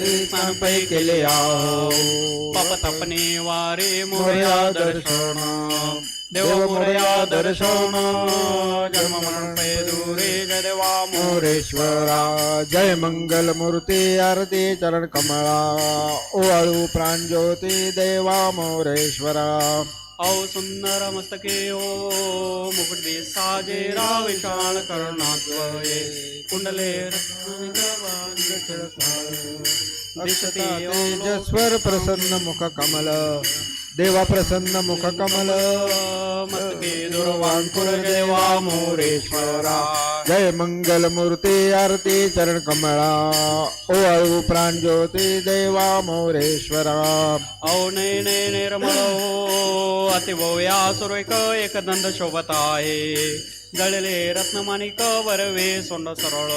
पै केले आहो पाप तापणे वारे मोरया दर्शन. देव मोरया दर्शन. जन्म पै दूरे मोरेश्वरा जय मंगल मूर्ती आरती चरण कमळा ओवाळू प्राणज्योती देवा मोरेश्वरा. औ सुंदर मस्तके ओ मुकुट साजेरा विशाल कर्णाद्वये कुंडले तेजस्वर प्रसन्न मुख कमल। देवा प्रसन्न मुख कमल। मस्तके दुर्वांकुर देवा मोरेश्वरा। जय मंगल मूर्ती आरती चरण कमळा ओ प्राण ज्योती देवा मोरेश्वरा। औ नय नय निर्मळ अतिभव्या सुरेख एक दंड शोभत आहे। जळले रत्नमाणिक वरवे सोंड सरळ।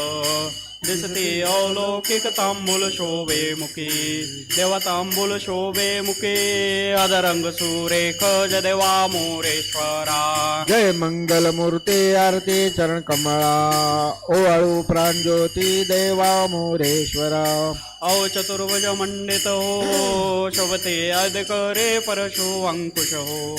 दिसते अवलौकिक तांबूल शोभे मुखी. देवा तांबूल शोभे मुखे. अधरंग सुरेख जय देवा मोरेश्वरा. जय मंगल मूर्ती आरती चरण कमळा. ओवाळू प्राणज्योती देवा मोरेश्वरा. औ चतुर्भुज मंडित हो. शोभते अधकरे परशु अंकुश हो.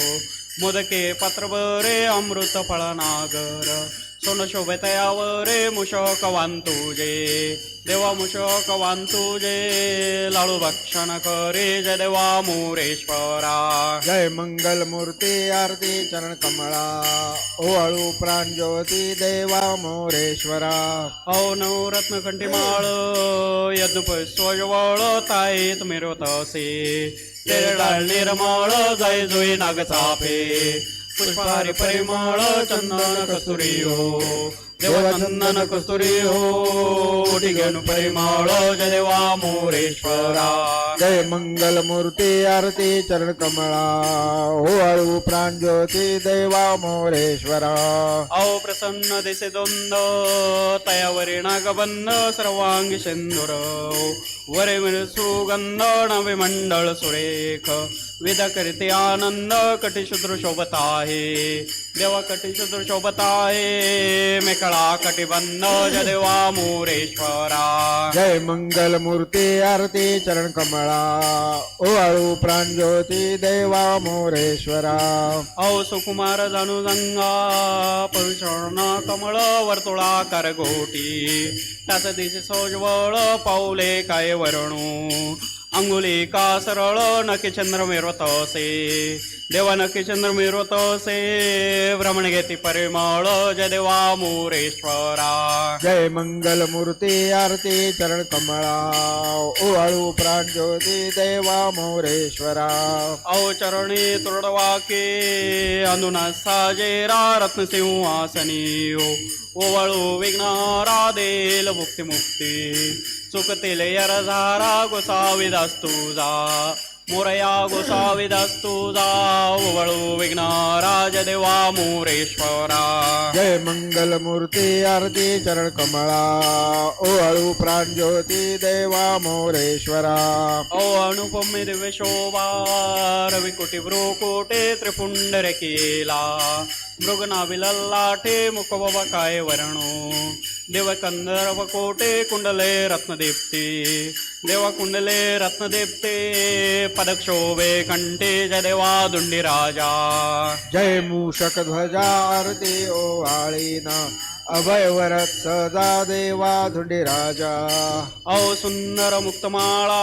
मोदके पात्रभरे अमृत फळनागर सोन शोभतयावरे मुशक वांतुजे देवा मुशक वांतुजे लाडू भक्षण करे जय देवा मोरेश्वरा. जय मंगल मूर्ती आरती चरण कमळा. ओवाळू प्राणज्योती देवा मोरेश्वरा. औ नवरत्न कंठीमाळ यज्ञ स्वजवळ ताईत मिरवत असे तेरडाळ निर्मळ जय जोई नाग પુષ્પારી પરિમળ ચંદન કસ્તુરીઓ कस्तुरी हो देवा चंदन कस्तुरी हो ठिकाण परिमळ जय देवा मोरेश्वरा जय मंगल मूर्ती आरती चरण कमळा ओवाळू प्राणज्योती देवा मोरेश्वरा औ प्रसन्न दिसे द्वंद तयावरी नागबंद सर्वांगी सिंदूर वरे सुगंध नवे मंडळ सुरेख। करीते आनंद कटिशुद्र शोभत आहे देवा कटिशुद्र शोभत आहे. मेकळा कटिबंध जय देवा मोरेश्वरा. जय मंगल मूर्ती आरती चरण कमळा. ओवाळू प्राणज्योती देवा मोरेश्वरा. औ सुकुमार जाणू गंगा पविषण कमळ वर्तुळाकार गोटी त्याच दिसे सोजवळ पाऊले काय वरणू अंगुली का सरळ नखे चंद्र मिरवत असे देवा नखे चंद्र मिरवत असे भ्रमण घेती परिमळ. जय देवा मोरेश्वरा. जय मंगल मूर्ती आरती चरण कमळा. ओवाळू प्राणज्योती देवा मोरेश्वरा. औ चरणी तुर्डवाके. अनुना साजेरा रत्नसिंहासनी. ओवाळू विघ्नारा देल मुक्ती मुक्ती चुकतील यरझारा गोसाविदास तुझा. मोरया गोसाविदास तुझा ओवाळू विघ्नारा जय देवा मोरेश्वरा जय मंगल मूर्ती आरती चरण कमळा ओवाळू प्राणज्योती देवा मोरेश्वरा औ अनुपमे दिव्य शोभा रविकोटी भ्रुकोटे त्रिपुंडर केला मृगनाभिलल्लाठे मुखबाबा काय वर्णो देव कंदर्भ कोटे कुंडले रत्नदीप्ती. देवा कुंडले रत्नदीप्ते. पदक शोभे कंठे जय देवा दुंडी राजा. जय मूषक ध्वजा आरती ओवाळीन अभयवरत सदा देवा धुंडी राजा. औ सुंदर मुक्तमाळा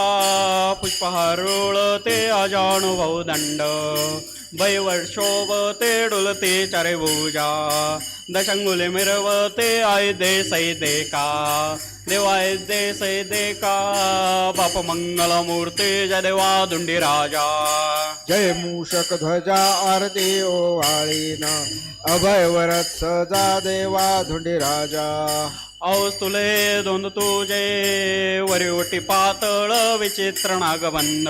पुष्पहार ते अजानुभव दंड बैवर शोभते डुलते चारे भुजा दशंगुले मिरवते आय दे सै देका देवाय दे सै देका बाप मंगल मूर्ती जय देवा दुंडी राजा। जय मूषक ध्वजा आरती ओवाळीन अभयवरत सदा देवा धुंडी राजा। औस्तुले दोन तुझे वरिवटी पातळ विचित्र नागबंध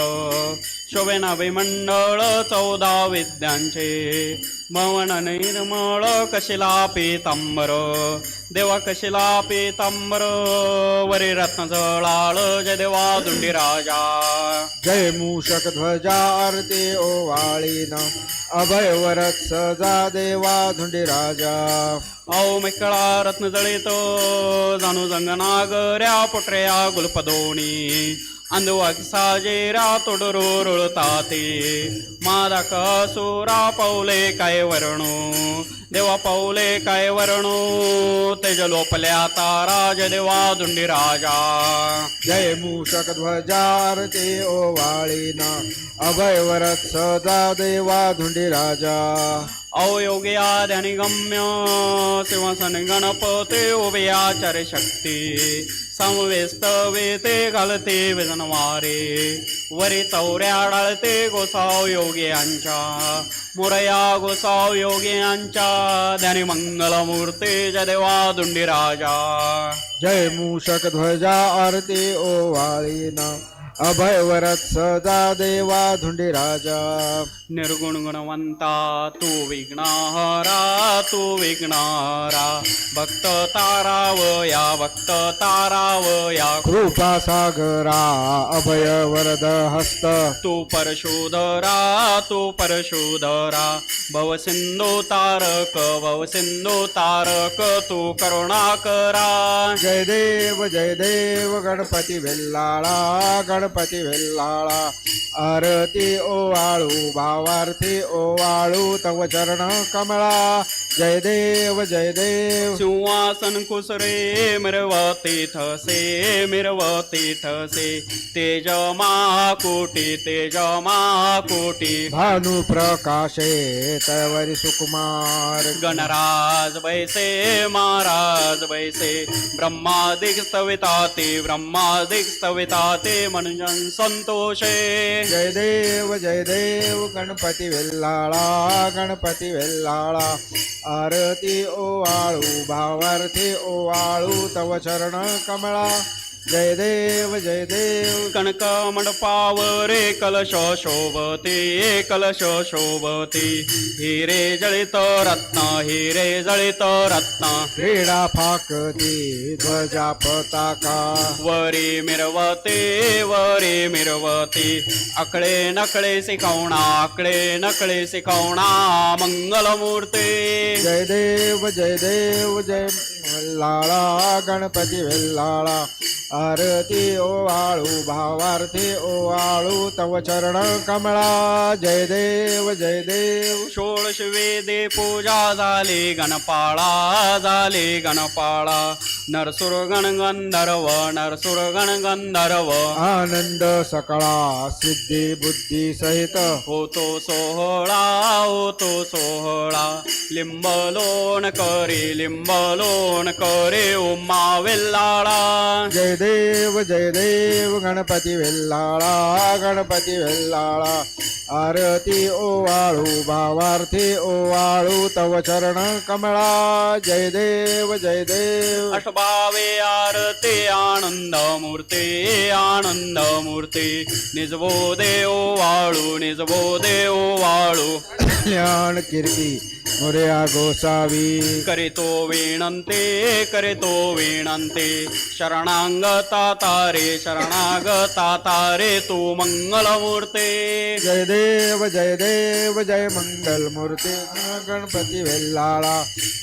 शोभेना विमंडळ चौदा विद्यांचे. मवन निर्मळ कशिला पीतांबर? देवा कशिला पीतांबर? वरी रत्न जळाळ जय देवा दुंडी राजा. जय मूषक ध्वजा आरती ओवाळीन अभयवरत सदा देवा धुंडी राजा. औ मिकळा रत्न जळीत जाणू जंगनागऱ्या पुटऱ्या गुलपदोणी. साजेरा तोडरो रुळताते मादा कसुरा पाऊले काय वरणू देवा पाऊले काय वरणू तेज लोपल्या ताराज देवा दुंडी राजा जय मूषक ध्वजारती ओवाळीना अभयवरत सदा देवा धुंडी राजा अवयोगी आद्यानि गम्य सिंहासन गणपते उभे आचार्य शक्ती समवेस्त वेते घालते वेदनवारे वरी चौऱ्या डाळते गोसाव योगियांच्या मुरया गोसाव योगियांच्या ध्यानी मंगलमूर्ते जदेवा दुंडी राजा. जय मूषक ध्वजा आरती ओवाळीना अभयवरत सदा देवा धुंडी राजा निर्गुण गुणवंता तू विघ्नहरा तू विघ्नहरा. भक्त तारावया भक्त तारावया कृपा सागरा अभय वरद हस्त. तू परशुधरा तू परशुधरा. भव सिंधू तारक भव सिंधू तारक तू करुणाकरा जय देव जय देव गणपती वेल्लाळा गणपती गणपती वेल्लाळा आरती ओवाळू भावार्थी ओवाळू तव चरण कमळा. जय देव जय देव सिंहासन कुसरे मिरवती ठसे मिरवती ठसे। तेज महाकोटी तेज महाकोटी। भानु प्रकाशे तवरी सुकुमार। गणराज बैसे महाराज बैसे। ब्रह्मादिक स्तविता ते ब्रह्मादिक स्तविता ते मनुजन संतोषे। जय देव जय देव गणपती वेल्लाळा गणपती वेल्लाळा आरती ओवाळू भावार्थी ओवाळू तव चरण कमळा. जय देव जय देव कणक मंडपावरे कलश शोभते कलश शोभते हिरे जळित रत्न हिरे जळित रत्न। क्रीडा फाकती ध्वजा पताका। वरी मिरवते वरी मिरवते। अकळे नकळे शिकवणा अकळे नकळे शिकवणा मंगलमूर्ते। जय देव जय देव जय लाळा गणपती वेल्लाळा आरती ओवाळू भावार्थी ओवाळू तव चरण कमळा. जय देव जय देव. षोडश वेदे पूजा झाली गणपाळा झाली गणपाळा. नरसुर गण गंधर्व नरसुर गण गंधर्व. आनंद सकळा सिद्धी बुद्धी सहित. होतो सोहळा होतो सोहळा. लिंबलोण करे लिंबलोण करे उमा वेल्लाळा जय देव जय देव गणपती वेल्लाळा गणपती वेल्लाळा आरती ओवाळू भावार्थी ओवाळू तव चरण कमळा जय देव जय देव. अष्टभावे आरते आनंद मूर्ती आनंद मूर्ती. निजवो देव वाळू निजवो देव वाळू कल्याण कीर्ती मोर्या गोसावी. करितो विणंते करितो विणंते. शरणांगता तारे शरणागता तारे तू मंगलमूर्ते. जय देव जय देव जय मंगल मूर्ती गणपती वेल्लाळा।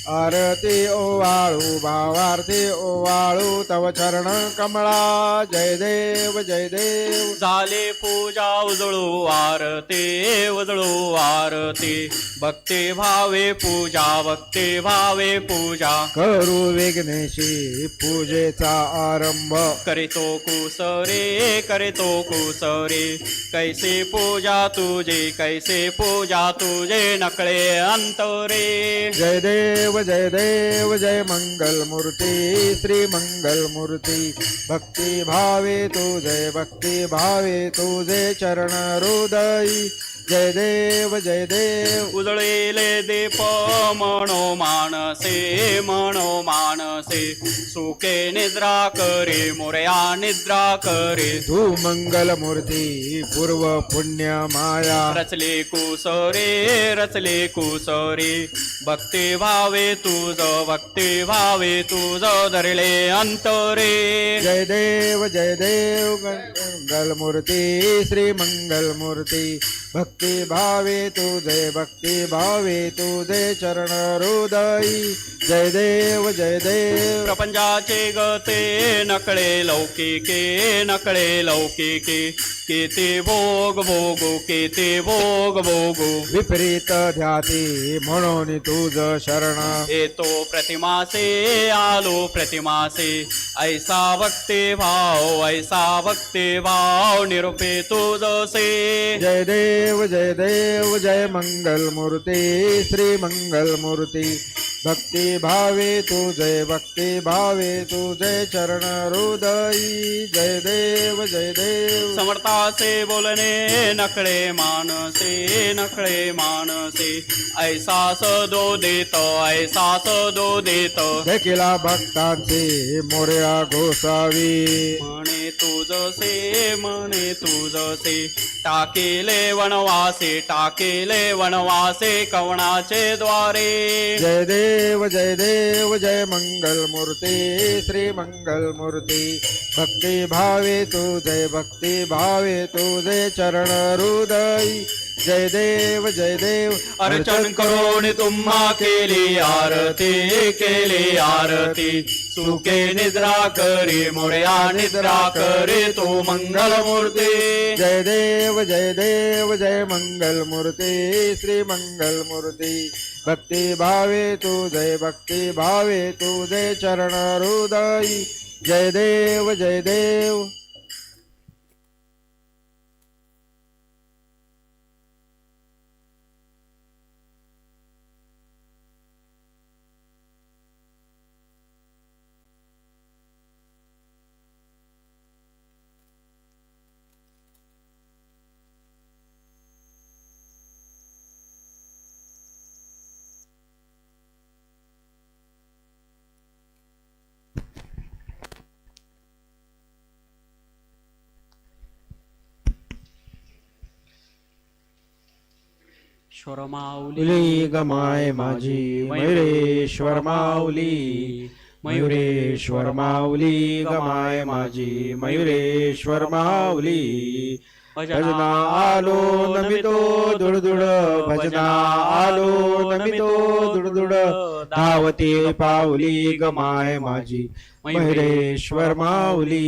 आरती ओवाळू भावार्थी ओवाळू तव चरण कमळा। जय देव जय देव झाले पूजा उजळू आरते उजळू आरते। भक्ती भावे पूजा भक्ती भावे पूजा। करू विघ्नेशी पूजेचा आरंभ। करितो कुसरे करितो कुसरे। कैसे पूजा तुझे कैसे पूजा तुझे नकळे अंतरे। जय देव जय देव जय मंगल मूर्ती श्री मंगल मूर्ती भक्ती भावे तुझे भक्ती भावे तुझे चरण हृदयी जय देव जय देव उजळेले दीप म्हणो मानसे म्हणो मानसे। सुखे निद्रा करे मोरया निद्रा करे। तू मंगल मूर्ती पूर्व पुण्य माया। रचले कुसरे रचले कुसरे। भक्ती भावे तुझ भक्ती भावे तुझ धरले अंतरे। जय देव जय देव मंगल मूर्ती श्री मंगल मूर्ती। भक्ती भक्ती भावे तुझे भक्ती भावे तुझे चरण हृदयी. जय देव जय देव. प्रपंचाचे गते नकळे लौकिके नकळे लौकिके. केते भोग भोगू केते भोग भोगू. विपरीत ध्याती म्हणून तुझ शरण. येतो प्रतिमासे आलो प्रतिमासे. ऐसा भक्ती भाव ऐसा भक्ती भाव निरुपे तुझसे. जय देव जय देव जय मंगल मूर्ती श्री मंगल मूर्ती भक्ती भावे तुझे भक्ती भावे तुझे चरण हृदयी जय देव जय देव। समर्थासे बोलणे नकळे मानसे नकळे मानसे। ऐसा सदो देत ऐसा सदो देत। देखिला भक्तांचे मोर्या घोसावी म्हणे तुझसे म्हणे तुझसे टाकेले वनवासे टाकेले वनवासे कवणाचे द्वारे। जय देव। जय देव जय मंगल मूर्ती श्री मंगल मूर्ती भक्ती भावे तुझे भक्ती भावे तुझे चरण हृदयी जय देव जय देव अर्चन करून तुम्हा केली आरती केली आरती। सुखे निद्रा करी मोर्या निद्रा करे तो मंगल मूर्ती जय देव जय देव जय मंगल मूर्ती श्री मंगल मूर्ती भक्ती भावे तुझे भक्ती भावे तुझे चरण हृदयी. जय देव जय देव. ईश्वर माऊली गमाय माझी मयुरेश्वर माऊली मयुरेश्वर माऊली गमाय माझी मयुरेश्वर माऊली भजना आलो नमितो दुडदुड भजना आलो नमितो दुडदुड धावते पावली गमाय माझी मयुरेश्वर माऊली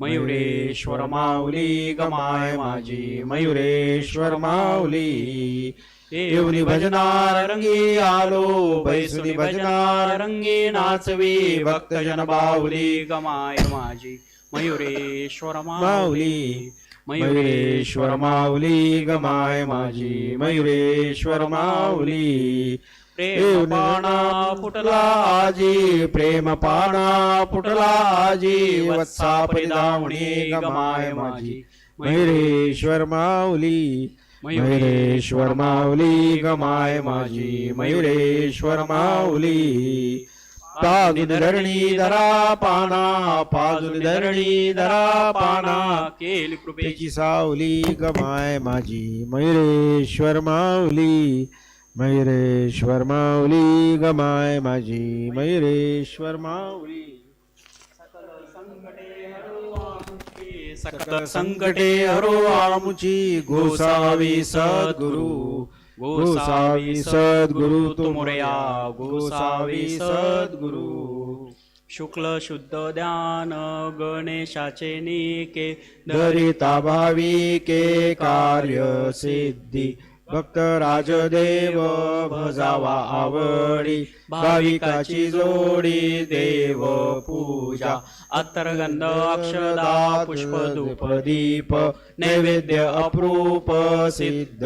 मयुरेश्वर माऊली गमाय माझी मयुरेश्वर माऊली. येऊनी भजनार रंगी आलो बैसुनी भजनार रंगी नाचवी भक्तजन बाहुली गमाय माझी मयुरेश्वर माऊली. मयुरेश्वर माऊली गमाय माझी मयुरेश्वर माऊली. प्रेम पाना फुटला आजी प्रेम पाना फुटला आजी वत्सा परिधावणी गमाय माझी. मयुरेश्वर माऊली मयुरेश्वर माऊली गमाय माझी. मयुरेश्वर माऊली पाजुन धरणी धरा पाना पाजुन धरणी धरा पाना केली कृपे कृपेची सावली गमाय माझी. मयुरेश्वर माऊली मयुरेश्वर माऊली गमाय माझी मयुरेश्वर माऊली. सकट संकटे हरो आमुची गोसावी सद्गुरु. गोसावी सद्गुरु तुमोरया गोसावी सद्गुरु. शुक्ल शुद्ध ध्यान गणेशाचे निके दरिता भाविके कार्य सिद्धी. भक्त राजदेव भजावा आवडी भाविकाची जोडी देव पूजा. अत्तरगंध अक्षदा पुष्प धूप दीप नैवेद्य अप्रूप सिद्ध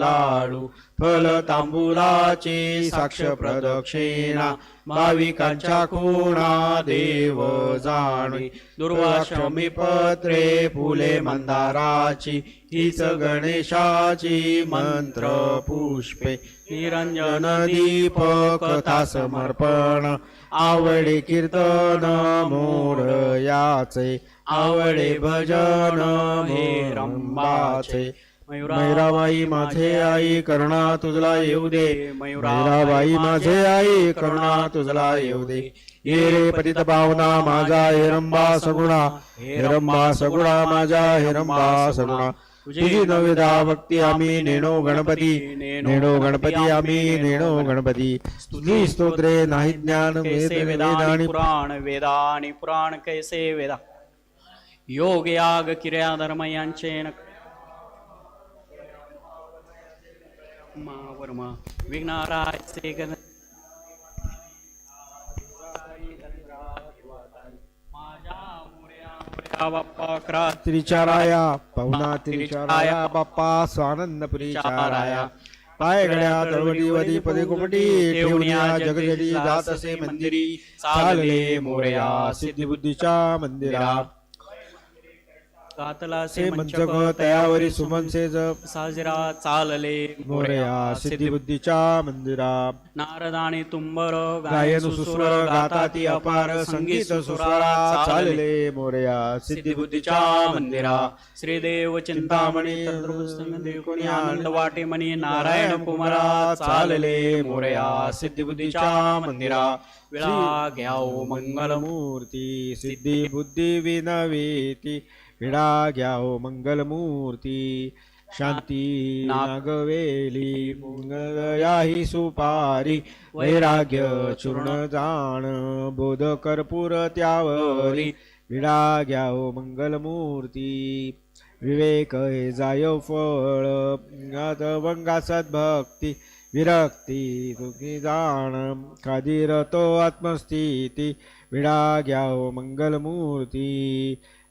लाडू फल तांबुलाची साक्ष प्रदक्षिणा भाविकांच्या खुणा देव जाणी दुर्वाश्रमी पत्रे फुले मंदाराची हीच गणेशाची मंत्र पुष्पे निरंजन दीप कथा समर्पण आवडे कीर्तन मोर याचे आवडे भजन हे रंबाचे मैराबाई माझे आई करुणा तुझला येऊ दे। मैराबाई माझे आई करुणा तुझला येऊ दे। ये रे पतित पावना माझा हिरंबा सगुणा। हिरंबा सगुणा माझा हिरंबा सगुणा। तुझी नवेदा भक्ती आम्ही नेणो गणपती. नेणो गणपती आम्ही नेणो गणपती. तुझी स्तोत्रे नाही ज्ञान वेद वेदानी पुराण वेदानी पुराण कैसे वेदा. योग याग क्रिया धर्म यांचे विघ्नारायचे गण मोरया बाप्पा क्रा त्रिचाराया पवना त्रिचाराया बाप्पा स्वानंदपुरी चाराया पाय गड्या तळवटी वदी पदे कुमटी ठेवण्या जगजडी जात असे मंदिरी चालले मोरया सिद्धी बुद्धीच्या मंदिरा गातला से से मंचक मंचक तयावरी सुमनसे जप साजरा चालले मोरया सिद्धी बुद्धीच्या मंदिरा। नारदानी तुंबर गायन सुसुर गाता ती अपार संगीत सुस्वरा चालले मोरया सिद्धी बुद्धीच्या मंदिरा। श्रीदेव चिंतामणी कोणी आनंद वाटे मनी नारायण कुमारा चालले मोरया सिद्धी बुद्धीच्या मंदिरा। विळा घ्याओ मंगल मूर्ती सिद्धी बुद्धी विनवेती। विडा घ्याओ मंगलमूर्ती शांती नागवेली मंगयाही सुपारी वैराग्य चूर्ण जाण बोध कर्पूर त्यावरी विडा घ्याओ मंगलमूर्ती विवेक हे जाय फळ वंगा सद्भक्ती विरक्ती तुझी जाण खादी रतो आत्मस्थिती विडा घ्याओ मंगलमूर्ती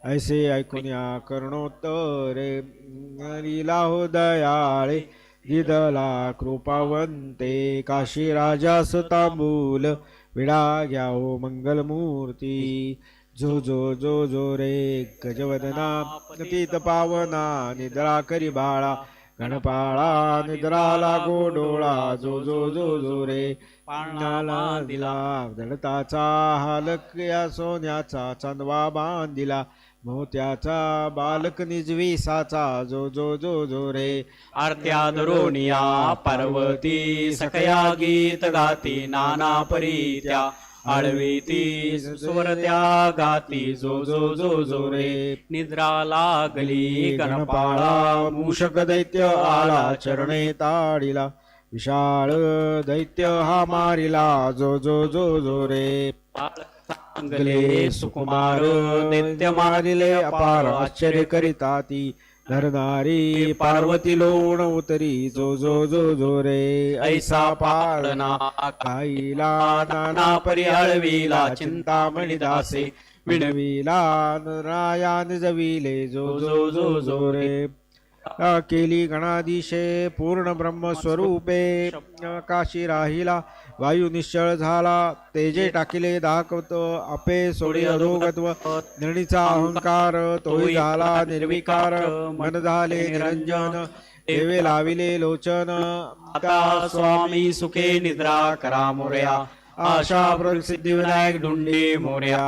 ऐसे ऐकून या करुणोत्तरे लीला हो दयाळे दिदला कृपावंते काशी राजास तांबूल विडा घ्याओ मंगलमूर्ती. जो जो जो जो रे गजवदना तीत पावना निद्रा करी बाळा गणपाळा निद्रा लागो डोळा. जो जो जो जो रे पाण्याला दिला दळताचा हालक या सोन्याचा चांदवा बांधिला. मोत्याचा बालक निजविसाचा जो जो जो जो रे. आरत्या दरोनिया पार्वती सकया गीत गाती नाना परीत्या. आळवीती स्वरत्या गाती जो जो जो जो रे. निद्रा लागली गणपाळा गणपाळा मूषक दैत्य आला चरणे ताडिला. विशाळ दैत्य हा मारिला जो जो जो जो रे. सांगले सुकुमार दैत्य मारिले अपार आश्चर्य करिता ती धरणारी पार्वती लोण उतरी जो जो जो जो रे ऐसा पाळना काईला नाना परिहळविला हळवीला चिंतामणी दासे विणवीला राया निजविले जो जो जो जो रे केली गणादिशे पूर्ण ब्रह्मस्वरूपे अ, काशी राहिला वायू निश्चळ झाला. तेजे टाकिले दाखवत अपे सोडी अधोगत्व निर्णीचा अहंकार तोही झाला निर्विकार. मन झाले निरंजन. देवे लाविले लोचन. आता स्वामी सुखे निद्रा करा मोरया. आशा प्रसिद्धी विनायक ढुंडे मोर्या.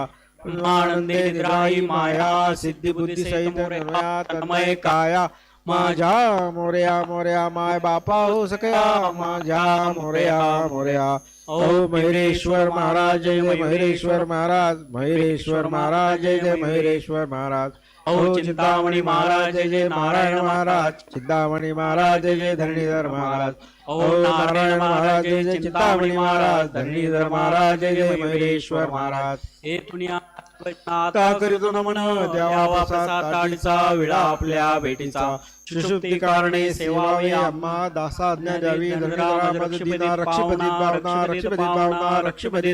आनंदे निद्राही माया. सिद्धी बुद्धी सहित तन्मय काया. माझ्या मोर्या मोर्या माय बापा हो सकया माझ्या मोर्या मोर्या. ओ महेश्वर महाराज जय जय महाराज महेश्वर महाराज जय जय महेश्वर महाराज. ओ चिंतामणी महाराज जय जय नारायण महाराज चिंतामणी महाराज जय जय धरणीधर महाराज. ओ नारायण महाराज जय जय चिंतामणी महाराज धरणीधर महाराज जय जय महेश्वर महाराज. हे पुण्या आता करीतो प्रसाद ताडीचा विडा आपल्या भेटीचा. कारणे सेवावे दासा आज्ञा द्यावी.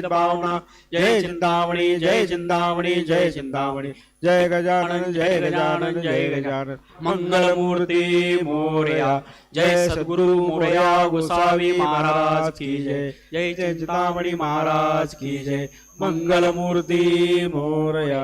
भावना जय चिंतामणी जय चिंतामणी जय चिंतामणी जय गजानन जय गजानन जय गजानन. मंगलमूर्ती मोरया. जय सद्गुरु मोरया गोसावी महाराज की जय. जय जय चिंतामणी महाराज की जय. मङ्गलमूर्ति मोरया